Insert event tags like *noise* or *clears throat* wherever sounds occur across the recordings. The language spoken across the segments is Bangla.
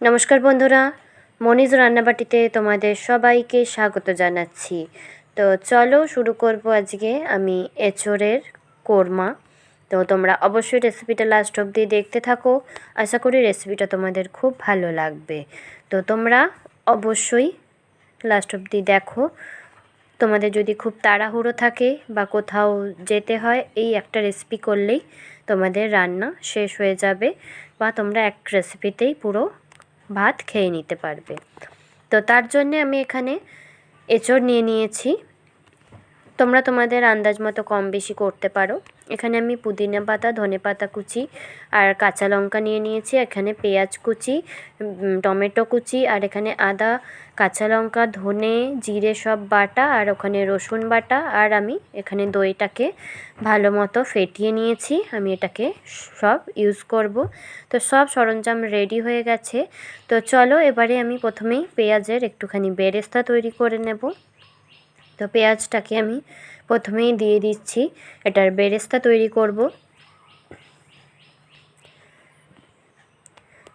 নমস্কার বন্ধুরা মনিজ রান্নাবাটিতে তোমাদের সবাইকে স্বাগত জানাচ্ছি। তো চলো শুরু করব আজকে আমি এচোরের কোরমা। তো তোমরা অবশ্যই রেসিপিটা লাস্ট অবধি দেখতে থাকো। আশা করি রেসিপিটা তোমাদের খুব ভালো লাগবে। তো তোমরা অবশ্যই লাস্ট অবধি দেখো। তোমাদের যদি খুব তাড়াহুড়ো থাকে বা কোথাও যেতে হয়, এই একটা রেসিপি করলেই তোমাদের রান্না শেষ হয়ে যাবে বা তোমরা এক রেসিপিতেই পুরো ভাত খেয়ে নিতে পারবে। তো তার জন্যে আমি এখানে এঁচড় নিয়ে নিয়েছি। তোমরা তোমাদের আন্দাজ মতো কম বেশি করতে পারো। এখানে আমি পুদিনা পাতা, ধনে পাতা কুচি আর কাঁচা লঙ্কা নিয়ে নিয়েছি, এখানে পেঁয়াজ কুচি টমেটো কুচি আর এখানে আদা, কাঁচা লঙ্কা, ধনে, জিরে সব বাটা আর ওখানে রসুন বাটা আর আমি এখানে দইটাকে ভালো মতো ফেটিয়ে নিয়েছি। আমি এটাকে সব ইউজ করব। তো সব সরঞ্জাম রেডি হয়ে গেছে। তো চলো এবারে আমি প্রথমেই পেঁয়াজের একটুখানি বেরেস্তা তৈরি করে নেব। তো পেঁয়াজটাকে আমি প্রথমেই দিয়ে দিচ্ছি। এটার বেরেস্তা তৈরি করব।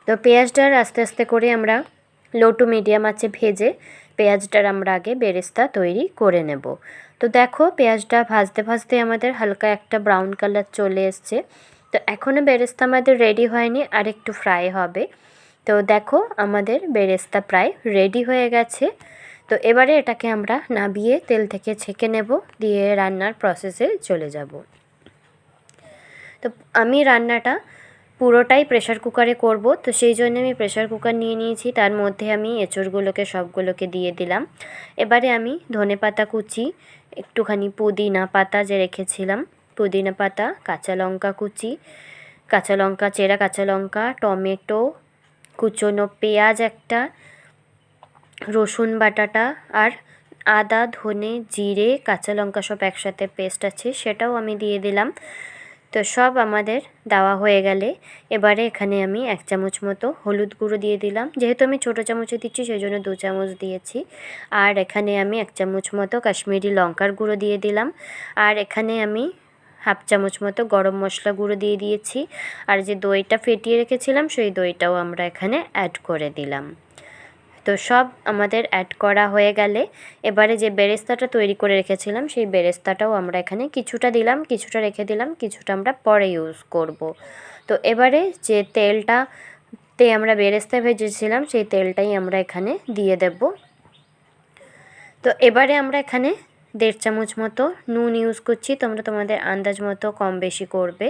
তো পেঁয়াজটার আস্তে আস্তে করে আমরা লো টু মিডিয়াম আছে ভেজে পেঁয়াজটার আমরা আগে বেরেস্তা তৈরি করে নেব। তো দেখো পেঁয়াজটা ভাজতে ভাজতে আমাদের হালকা একটা ব্রাউন কালার চলে এসছে। তো এখনও বেরেস্তা আমাদের রেডি হয়নি আর একটু ফ্রাই হবে। তো দেখো আমাদের বেরেস্তা প্রায় রেডি হয়ে গেছে। তো এবারে এটাকে আমরা নাবিয়ে তেল থেকে ছেঁকে নেব, দিয়ে রান্নার প্রসেসে চলে যাব। তো আমি রান্নাটা পুরোটাই প্রেশার কুকারে করব, তো সেই জন্য আমি প্রেশার কুকার নিয়ে নিয়েছি, তার মধ্যে আমি এঁচড়গুলোকে, সবগুলোকে দিয়ে দিলাম। এবারে আমি ধনে পাতা কুচি, একটুখানি পুদিনা পাতা যে রেখেছিলাম, পুদিনা পাতা, কাঁচা লঙ্কা কুচি, কাঁচা লঙ্কা, চেরা কাঁচা লঙ্কা, টমেটো, কুচনো পেঁয়াজ একটা রসুন বাটাটা আর আদা, ধনে, জিরে, কাঁচা লঙ্কা সব একসাথে পেস্ট আছে, সেটাও আমি দিয়ে দিলাম। তো সব আমাদের দেওয়া হয়ে গেলে এবারে এখানে আমি এক চামচ মতো হলুদ গুঁড়ো দিয়ে দিলাম। যেহেতু আমি ছোটো চামচে দিচ্ছি সেই জন্য দু চামচ দিয়েছি। আর এখানে আমি এক চামচ মতো কাশ্মীরি লঙ্কার গুঁড়ো দিয়ে দিলাম। আর এখানে আমি হাফ চামচ মতো গরম মশলা গুঁড়ো দিয়ে দিয়েছি। আর যে দইটা ফেটিয়ে রেখেছিলাম, সেই দইটাও আমরা এখানে অ্যাড করে দিলাম। তো সব আমাদের অ্যাড করা হয়ে গেলে এবারে যে বেরেস্তাটা তৈরি করে রেখেছিলাম, সেই বেরেস্তাটাও আমরা এখানে কিছুটা দিলাম, কিছুটা রেখে দিলাম, কিছুটা আমরা পরে ইউজ করব। তো এবারে যে তেলটা তে আমরা বেরেস্তা ভেজেছিলাম, সেই তেলটাই আমরা এখানে দিয়ে দেব। তো এবারে আমরা এখানে দেড় চামচ মতো নুন ইউজ করছি, তোমরা তোমাদের আন্দাজ মতো কম বেশি করবে।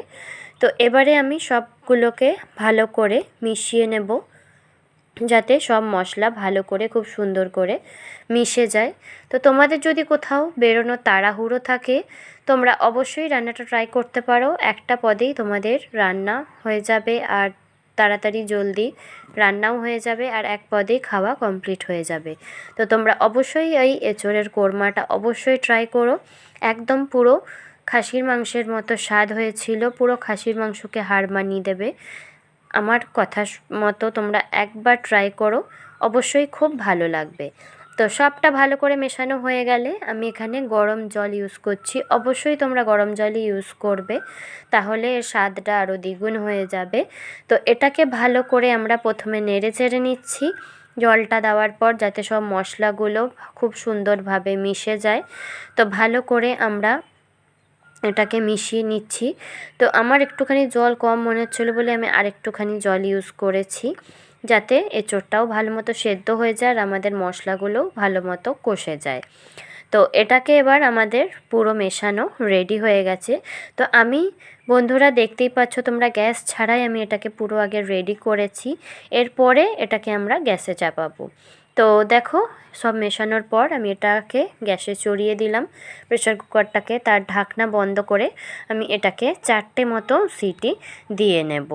তো এবারে আমি সবগুলোকে ভালো করে মিশিয়ে নেব। যাতে সব মশলা ভালো করে, খুব সুন্দর করে মিশে যায়। তো তোমাদের যদি কোথাও বেরোনোর তাড়াহুড়ো থাকে, তোমরা অবশ্যই রান্নাটা ট্রাই করতে পারো। একটা পদেই তোমাদের রান্না হয়ে যাবে আর তাড়াতাড়ি জলদি রান্নাও হয়ে যাবে আর এক পদেই খাওয়া কমপ্লিট হয়ে যাবে। তো তোমরা অবশ্যই এই এঁচোড়ের কোরমাটা অবশ্যই ট্রাই করো। একদম পুরো খাসির মাংসের মতো স্বাদ হয়েছিল, পুরো খাসির মাংসকে হার মানিয়ে দেবে। আমার কথা মতো তোমরা একবার ট্রাই করো, অবশ্যই খুব ভালো লাগবে। তো সবটা ভালো করে মেশানো হয়ে গেলে আমি এখানে গরম জল ইউজ করছি। অবশ্যই তোমরা গরম জলই ইউজ করবে, তাহলে এর স্বাদটা আরও দ্বিগুণ হয়ে যাবে। তো এটাকে ভালো করে আমরা প্রথমে নেড়ে চেড়ে নিচ্ছি। জলটা দেওয়ার পর যাতে সব মশলাগুলো খুব সুন্দরভাবে মিশে যায়। তো ভালো করে আমরা এটাকে মিশিয়ে নিচ্ছি। তো আমার একটুখানি জল কম মনে হচ্ছিল বলে আমি আরেকটুখানি জল ইউজ করেছি। যাতে এঁচোড়টাও ভালো মতো সেদ্ধ হয়ে যায় আর আমাদের মশলাগুলোও ভালো মতো কষে যায়। তো এটাকে এবার আমাদের পুরো মেশানো রেডি হয়ে গেছে। তো আমি, বন্ধুরা দেখতেই পাচ্ছ তোমরা গ্যাস ছাড়াই আমি এটাকে পুরো আগে রেডি করেছি। এরপরে এটাকে আমরা গ্যাসে চাপাবো। তো দেখো, সব মেশানোর পর আমি এটাকে গ্যাসে চড়িয়ে দিলাম প্রেশার কুকারটাকে। তার ঢাকনা বন্ধ করে আমি এটাকে চারটে মতো সিটি দিয়ে নেব।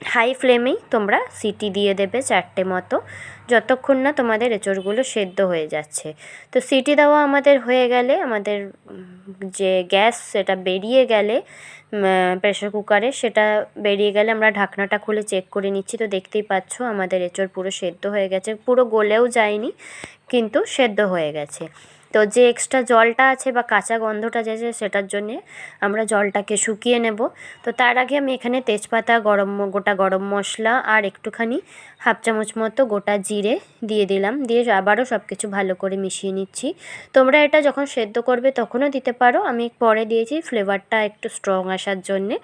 হাই ফ্লেমেই তোমরা সিটি দিয়ে দেবে চারটে মতো, যতক্ষণ না তোমাদের এঁচড়গুলো সেদ্ধ হয়ে যাচ্ছে। তো সিটি দেওয়া আমাদের হয়ে গেলে, আমাদের যে গ্যাস সেটা বেরিয়ে গেলে প্রেশার কুকারে সেটা বেরিয়ে গেলে আমরা ঢাকনাটা খুলে চেক করে নিচ্ছি। তো দেখতেই পাচ্ছ আমাদের এঁচড় পুরো সেদ্ধ হয়ে গেছে, পুরো গলেও যায়নি, কিন্তু সেদ্ধ হয়ে গেছে। তো যে এক্সট্রা জলটা আছে বা কাঁচা গন্ধটা যে সেটার জন্যে আমরা জলটাকে শুকিয়ে নেব। তো তার আগে আমি এখানে তেজপাতা, গরম গোটা গরম মশলা আর একটুখানি হাফ চামচ মতো গোটা জিরে দিয়ে দিলাম। দিয়ে আবারও সব কিছু ভালো করে মিশিয়ে নিচ্ছি। তোমরা এটা যখন সেদ্ধ করবে তখনও দিতে পারো। আমি পরে দিয়েছি ফ্লেভারটা একটু স্ট্রং আসার জন্যে।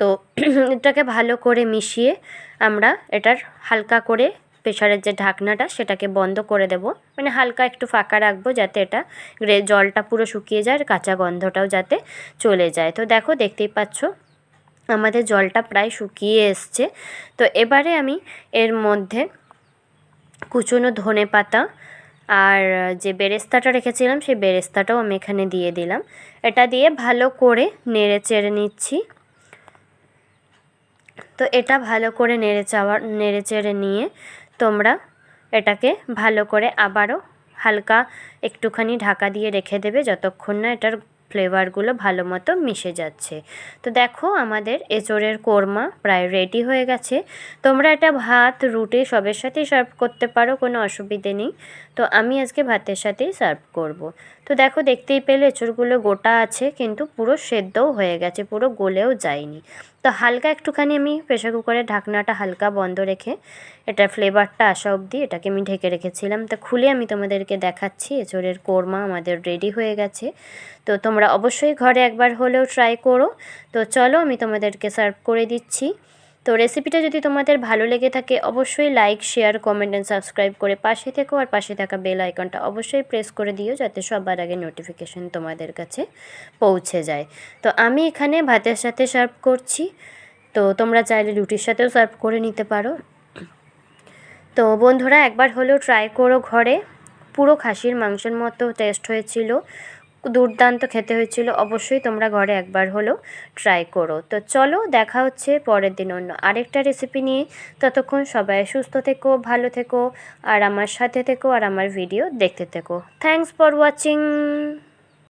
তো *clears throat* এটাকে ভালো করে মিশিয়ে আমরা এটার হালকা করে প্রেশারের যে ঢাকনাটা সেটাকে বন্ধ করে দেব। মানে হালকা একটু ফাঁকা রাখব যাতে এটা জলটা পুরো শুকিয়ে যায় আর কাঁচা গন্ধটাও যাতে চলে যায়। তো দেখো, দেখতেই পাচ্ছ, আমাদের জলটা প্রায় শুকিয়ে এসছে। তো এবারে আমি এর মধ্যে কুচনো ধনে পাতা আর যে বেরেস্তাটা রেখেছিলাম, সেই বেরেস্তাটাও আমি এখানে দিয়ে দিলাম। এটা দিয়ে ভালো করে নেড়ে চেড়ে নিচ্ছি। তো এটা ভালো করে নেড়ে চাওয়া নেড়ে চেড়ে নিয়ে তোমরা এটাকে ভালো করে আবারও হালকা একটুখানি ঢাকা দিয়ে রেখে দেবে যতক্ষণ না এটার ফ্লেভারগুলো ভালো মতো মিশে যাচ্ছে। তো দেখো আমাদের এঁচোড়ের কোরমা প্রায় রেডি হয়ে গেছে। তোমরা এটা ভাত, রুটি সবের সাথেই সার্ভ করতে পারো, কোনো অসুবিধে নেই। তো আমি আজকে ভাতের সাথেই সার্ভ করব। তো দেখো, দেখতেই পেলে এঁচোড়গুলো গোটা আছে, কিন্তু পুরো সেদ্ধও হয়ে গেছে, পুরো গলেও যায়নি। তো হালকা একটুখানি আমি প্রেশার কুকারের ঢাকনাটা হালকা বন্ধ রেখে এটার ফ্লেভারটা আসা অবধি এটাকে আমি ঢেকে রেখেছিলাম। তো খুলে আমি তোমাদেরকে দেখাচ্ছি, এঁচোড়ের কোরমা আমাদের রেডি হয়ে গেছে। তো তোমরা অবশ্যই ঘরে একবার হলেও ট্রাই করো। তো চলো আমি তোমাদেরকে সার্ভ করে দিচ্ছি। তো রেসিপিটা যদি তোমাদের ভালো লেগে থাকে, অবশ্যই like share comment and subscribe করে পাশে থেকো আর পাশে থাকা বেল আইকনটা অবশ্যই প্রেস করে দিও যাতে সবার আগে নোটিফিকেশন তোমাদের কাছে পৌঁছে যায়। তো আমি এখানে ভাতের সাথে সার্ভ করছি। তো তোমরা চাইলে রুটির সাথেও সার্ভ করে নিতে পারো। তো বন্ধুরা, একবার হলেও ট্রাই করো ঘরে। পুরো খাসির মাংসের মতো টেস্ট হয়েছিল। দুর্দান্ত খেতে হয়েছিল। অবশ্যই তোমরা ঘরে একবার হলেও ট্রাই করো। তো চলো, দেখা হচ্ছে পরের দিন অন্য আরেকটা রেসিপি নিয়ে। ততক্ষণ সবাই সুস্থ থেকো, ভালো থেকো, আর আমার সাথে থেকো, আর আমার ভিডিও দেখতে থেকো। Thanks for watching